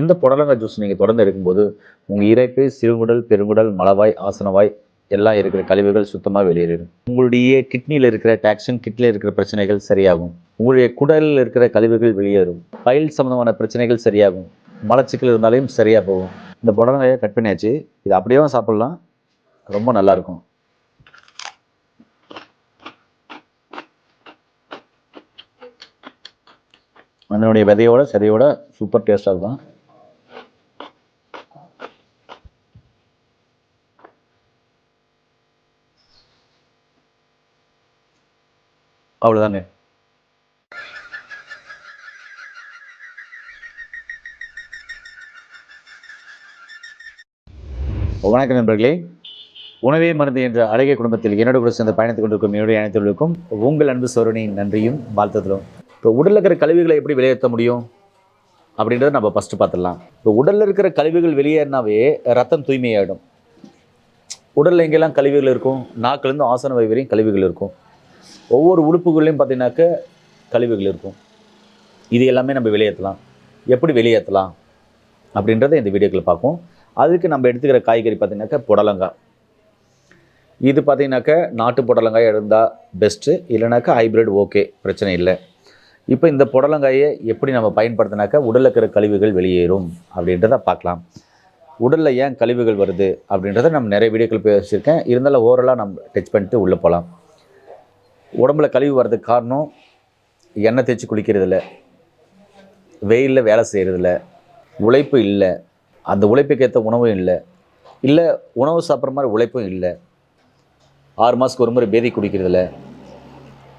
இந்த புடலங்காய் ஜூஸ் நீங்கள் தொடர்ந்து எடுக்கும்போது உங்கள் இறைப்பு சிறுகுடல் பெருங்குடல் மலவாய் ஆசனவாய் எல்லாம் இருக்கிற கழிவுகள் சுத்தமாக வெளியேறிடும். உங்களுடைய கிட்னியில் இருக்கிற டாக்ஸின் கிட்னியில் இருக்கிற பிரச்சனைகள் சரியாகும். உங்களுடைய குடலில் இருக்கிற கழிவுகள் வெளியேறும். பயில் சம்மந்தமான பிரச்சனைகள் சரியாகும். மலச்சிக்கல் இருந்தாலையும் சரியாக போகும். இந்த புடலங்காயை கட் பண்ணியாச்சு. இது அப்படியே சாப்பிட்லாம். ரொம்ப நல்லாயிருக்கும் அதனுடைய விதையோட சதையோட சூப்பர் டேஸ்ட்டாக இருக்கும். அவ்வளோதாங்க வணக்கம் நண்பர்களே. உணவே மருந்து என்ற அழகிய குடும்பத்தில் என்னோட கூட சேர்ந்து பயணித்துக் கொண்டிருக்கும் என்னுடைய அனைத்துகளுக்கும் உங்கள் அன்பு சோரணியின் நன்றியும் வாழ்த்துதலும். இப்போ உடலில் இருக்கிற கழிவுகளை எப்படி வெளியேற்ற முடியும்? அப்படின்றத நம்ம ஃபஸ்ட்டு பார்த்துடலாம். இப்போ உடலில் இருக்கிற கழிவுகள் வெளியேறினாவே ரத்தம் தூய்மையாயிடும். உடலில் எங்கெல்லாம் கழிவுகள் இருக்கும்? நாக்கிலேருந்து ஆசன வைவரையும் கழிவுகள் இருக்கும். ஒவ்வொரு உறுப்புகள்லையும் பார்த்தீங்கன்னாக்க கழிவுகள் இருக்கும். இது எல்லாமே நம்ம வெளியேற்றலாம். எப்படி வெளியேற்றலாம்? அப்படின்றத இந்த வீடியோக்களை பார்ப்போம். அதுக்கு நம்ம எடுத்துக்கிற காய்கறி பார்த்தீங்கன்னாக்கா புடலங்காய் இது பார்த்திங்கனாக்கா நாட்டு புடலங்காய் இருந்தால் பெஸ்ட்டு இல்லைனாக்கா ஹைப்ரிட் ஓகே பிரச்சனை இல்லை. இப்போ இந்த புடலங்காயை எப்படி நம்ம பயன்படுத்தினாக்கா உடலில் இருக்கிற கழிவுகள் வெளியேறும் அப்படின்றத பார்க்கலாம். உடலில் ஏன் கழிவுகள் வருது அப்படின்றத நம்ம நிறைய வீடியோக்கள் பேசியிருக்கேன். இருந்தாலும் ஓரலாக நம்ம டச் பண்ணிட்டு உள்ளே போகலாம். உடம்புல கழிவு வர்றதுக்கு காரணம் எண்ணெய் தேய்ச்சி குளிக்கிறதில்ல. வெயிலில் வேலை செய்கிறதில்ல உழைப்பு இல்லை. அந்த உழைப்புக்கு ஏற்ற உணவும் இல்லை. இல்லை உணவு சாப்பிட்ற மாதிரி உழைப்பும் இல்லை. ஆறு மாதத்துக்கு ஒரு முறை பேதி குடிக்கிறதில்ல.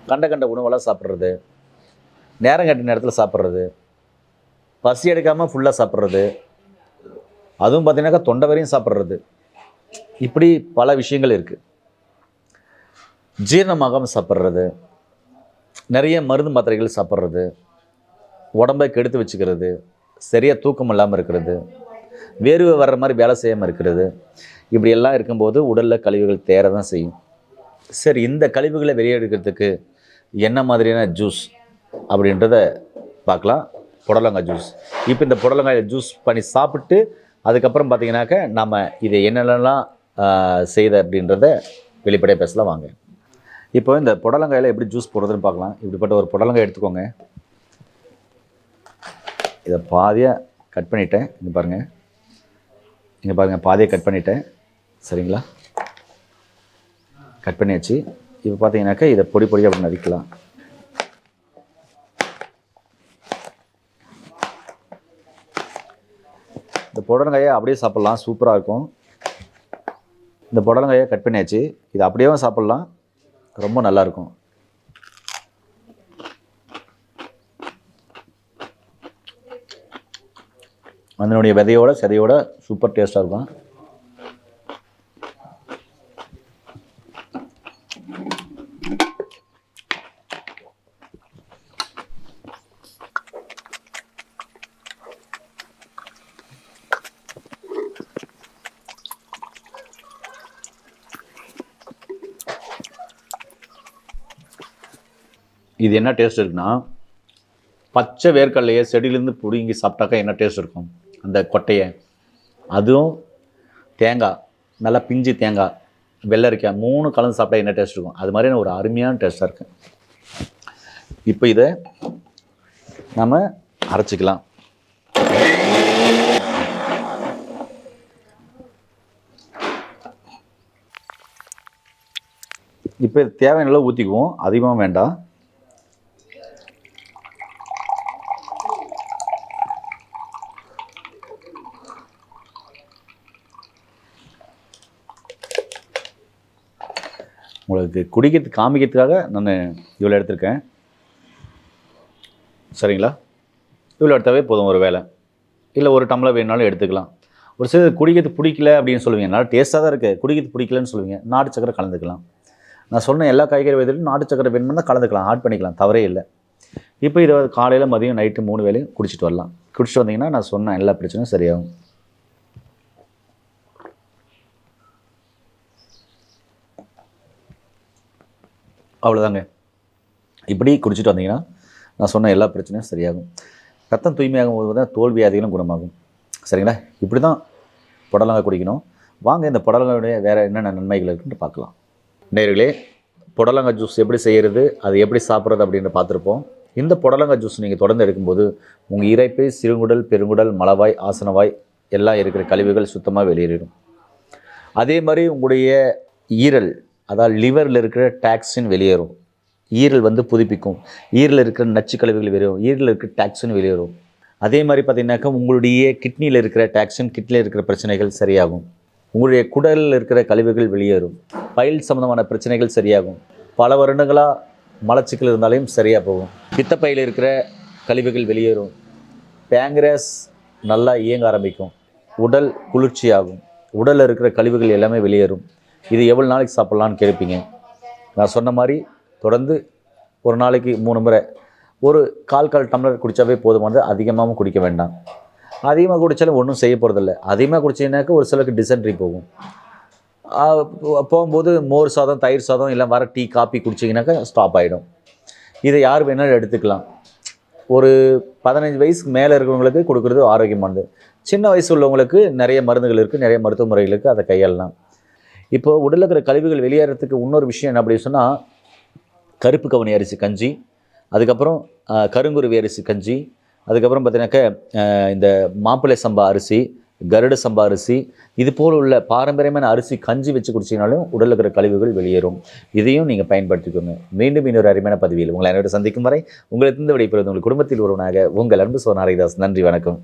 கண்ட கண்ட உணவெல்லாம் சாப்பிட்றது. நேரம் கட்ட நேரத்தில் சாப்பிட்றது. பசி எடுக்காமல் ஃபுல்லாக சாப்பிட்றது. அதுவும் பார்த்தீங்கன்னாக்கா தொண்டை வரையும் சாப்பிட்றது. இப்படி பல விஷயங்கள் இருக்குது ஜீரணமாகாமல் சாப்பிட்றது. நிறைய மருந்து மாத்திரைகள் சாப்பிட்றது. உடம்பை கெடுத்து வச்சுக்கிறது. சரியாக தூக்கம் இல்லாமல் இருக்கிறது. வேர்வை வர்ற மாதிரி வேலை செய்யாமல் இருக்கிறது. இப்படி எல்லாம் இருக்கும்போது உடலில் கழிவுகள் தேர தான் செய்யும். சரி இந்த கழிவுகளை வெளியெடுக்கிறதுக்கு என்ன மாதிரியான ஜூஸ் அப்படின்றத பார்க்கலாம். புடலங்காய் ஜூஸ் இப்போ இந்த புடலங்காய் ஜூஸ் பண்ணி சாப்பிட்டு அதுக்கப்புறம் பார்த்தீங்கன்னாக்க நம்ம இதை என்னென்னலாம் செய்த அப்படின்றத வெளிப்படையாக பேசலாம். வாங்க. இப்போ இந்த புடலங்காயில் எப்படி ஜூஸ் போடுறதுன்னு பார்க்கலாம். இப்படிப்பட்ட ஒரு புடலங்காய் எடுத்துக்கோங்க. இதை பாதியாக கட் பண்ணிட்டேன். இங்கே பாருங்கள் இங்கே பாருங்கள் பாதியை கட் பண்ணிட்டேன். சரிங்களா? கட் பண்ணியாச்சு. இப்போ பார்த்தீங்கன்னாக்கா இதை பொடி பொடியாக அப்படி நறுக்கலாம் இந்த புடலங்காயை அப்படியே சாப்பிட்லாம். சூப்பராக இருக்கும். இந்த புடலங்காயை கட் பண்ணியாச்சு. இது அப்படியே சாப்பிட்லாம். ரொம்ப நல்லாயிருக்கும். அதனுடைய விதையோட சதையோட சூப்பர் டேஸ்ட்டாக இருக்கும். இது என்ன டேஸ்ட் இருக்குன்னா பச்சை வேர்க்கடலையை செடியிலேருந்து பிடுங்கி சாப்பிட்டாக்கா என்ன டேஸ்ட் இருக்கும்? அந்த கொட்டையை. அதுவும் தேங்காய் நல்லா பிஞ்சு தேங்காய் வெள்ளரிக்காய் மூணு கலந்து சாப்பிட்டா என்ன டேஸ்ட் இருக்கும்? அது மாதிரியான ஒரு அருமையான டேஸ்ட்டாக இருக்குது இப்போ இதை நம்ம அரைச்சிக்கலாம். இப்போ இது தேவையான அளவு ஊற்றிக்குவோம் அதிகமாக வேண்டாம். உங்களுக்கு குடிக்கிறது காமிக்கிறதுக்காக நான் இவ்வளோ எடுத்திருக்கேன். சரிங்களா? இவ்வளோ எடுத்தாவே போதும் ஒரு வேலை இல்லை ஒரு டம்ளர் வேணுனாலும் எடுத்துக்கலாம். ஒரு சிலர் குடிக்கிறது பிடிக்கல அப்படின்னு சொல்லுவீங்க. நல்லா டேஸ்ட்டாக தான் இருக்குது குடிக்கிறது பிடிக்கலன்னு சொல்லுவீங்க. நாட்டு சக்கரை கலந்துக்கலாம். நான் சொன்ன எல்லா காய்கறி வயதிலும் நாட்டு சக்கரை வேணும்னா கலந்துக்கலாம். ஆட் பண்ணிக்கலாம். தவறே இல்லை. இப்போ இதை காலையில் மதியம் நைட்டு மூணு வேலையும் குடிச்சிட்டு வரலாம். குடிச்சிட்டு வந்தீங்கன்னா நான் சொன்ன எல்லா பிரச்சனையும் சரியாகும். அவ்வளோதாங்க இப்படி குடிச்சிட்டு வந்தீங்கன்னா நான் சொன்ன எல்லா பிரச்சனையும் சரியாகும். ரத்தம் தூய்மையாகும் போது தான் தோல்வி வியாதிகளும் குணமாகும். சரிங்களா? இப்படி தான் புடலங்காய் குடிக்கணும். வாங்க இந்த புடலங்காயுடைய வேறு என்னென்ன நன்மைகள் இருக்குன்னு பார்க்கலாம். நேர்களே புடலங்காய் ஜூஸ் எப்படி செய்கிறது அது எப்படி சாப்பிட்றது அப்படின்னு பார்த்துருப்போம். இந்த புடலங்காய் ஜூஸ் நீங்கள் தொடர்ந்து எடுக்கும்போது உங்கள் இறைப்பை சிறுங்குடல் பெருங்குடல் மலவாய் ஆசனவாய் எல்லாம் இருக்கிற கழிவுகள் சுத்தமாக வெளியேறிடும். அதே மாதிரி உங்களுடைய ஈரல் அதாவது லிவரில் இருக்கிற டாக்ஸின் வெளியேறும். ஈரல் வந்து புதுப்பிக்கும். ஈரில் இருக்கிற நச்சு கழிவுகள் வெளியேறும். ஈரில் இருக்கிற டாக்ஸின் வெளியேறும். அதே மாதிரி பார்த்திங்கனாக்கா உங்களுடைய கிட்னியில் இருக்கிற டாக்ஸின் கிட்னியில் இருக்கிற பிரச்சனைகள் சரியாகும். உங்களுடைய குடலில் இருக்கிற கழிவுகள் வெளியேறும். பயில் சம்மந்தமான பிரச்சனைகள் சரியாகும். பல வருடங்களாக மலச்சிக்கல் இருந்தாலையும் சரியாக போகும். பித்தப்பையில் இருக்கிற கழிவுகள் வெளியேறும். பேங்க்ரஸ் நல்லா இயங்க ஆரம்பிக்கும். உடல் குளிர்ச்சியாகும். உடலில் இருக்கிற கழிவுகள் எல்லாமே வெளியேறும். இது எவ்வளோ நாளைக்கு சாப்பிட்லான்னு கேட்பீங்க? நான் சொன்ன மாதிரி தொடர்ந்து ஒரு நாளைக்கு மூணு முறை. ஒரு கால் கால் டம்ளர் குடித்தாவே போதுமானது. அதிகமாகவும் குடிக்க வேண்டாம். அதிகமாக குடித்தாலும் ஒன்றும் செய்ய போகிறதில்ல அதிகமாக குடிச்சீங்கன்னாக்கா ஒரு சிலருக்கு டிசென்ட்ரி போகும். போகும்போது மோர் சாதம் தயிர் சாதம் இல்லை வர டீ காப்பி குடிச்சிங்கனாக்கா ஸ்டாப் ஆகிடும் இதை யார் வேணாலும் எடுத்துக்கலாம். ஒரு பதினஞ்சு வயசுக்கு மேலே இருக்கிறவங்களுக்கு கொடுக்குறது ஆரோக்கியமானது. சின்ன வயசு உள்ளவங்களுக்கு நிறைய மருந்துகள் இருக்குது நிறைய மருத்துவ முறைகளுக்கு அதை கையாளலாம். இப்போ உடலில் இருக்கிற கழிவுகள் வெளியேறதுக்கு இன்னொரு விஷயம் என்ன அப்படின்னு சொன்னால் கருப்பு கவனி அரிசி கஞ்சி. அதுக்கப்புறம் கருங்குருவி அரிசி கஞ்சி. அதுக்கப்புறம் பார்த்தீங்கன்னாக்க இந்த மாப்பிள்ளை சம்பா அரிசி கருட சம்பா அரிசி இது போல் உள்ள பாரம்பரியமான அரிசி கஞ்சி வச்சு குடிச்சிங்கனாலும் உடலில் இருக்கிற கழிவுகள் வெளியேறும். இதையும் நீங்கள் பயன்படுத்திக்கோங்க. மீண்டும் இன்னொரு அருமையான பதவியில் உங்களை அனைவரும் சந்திக்கும் வரை உங்களை இந்த விடைபெறுவது உங்கள் குடும்பத்தில் ஒருவனாக உங்கள் அன்பு சோனாரிதாஸ் நன்றி வணக்கம்.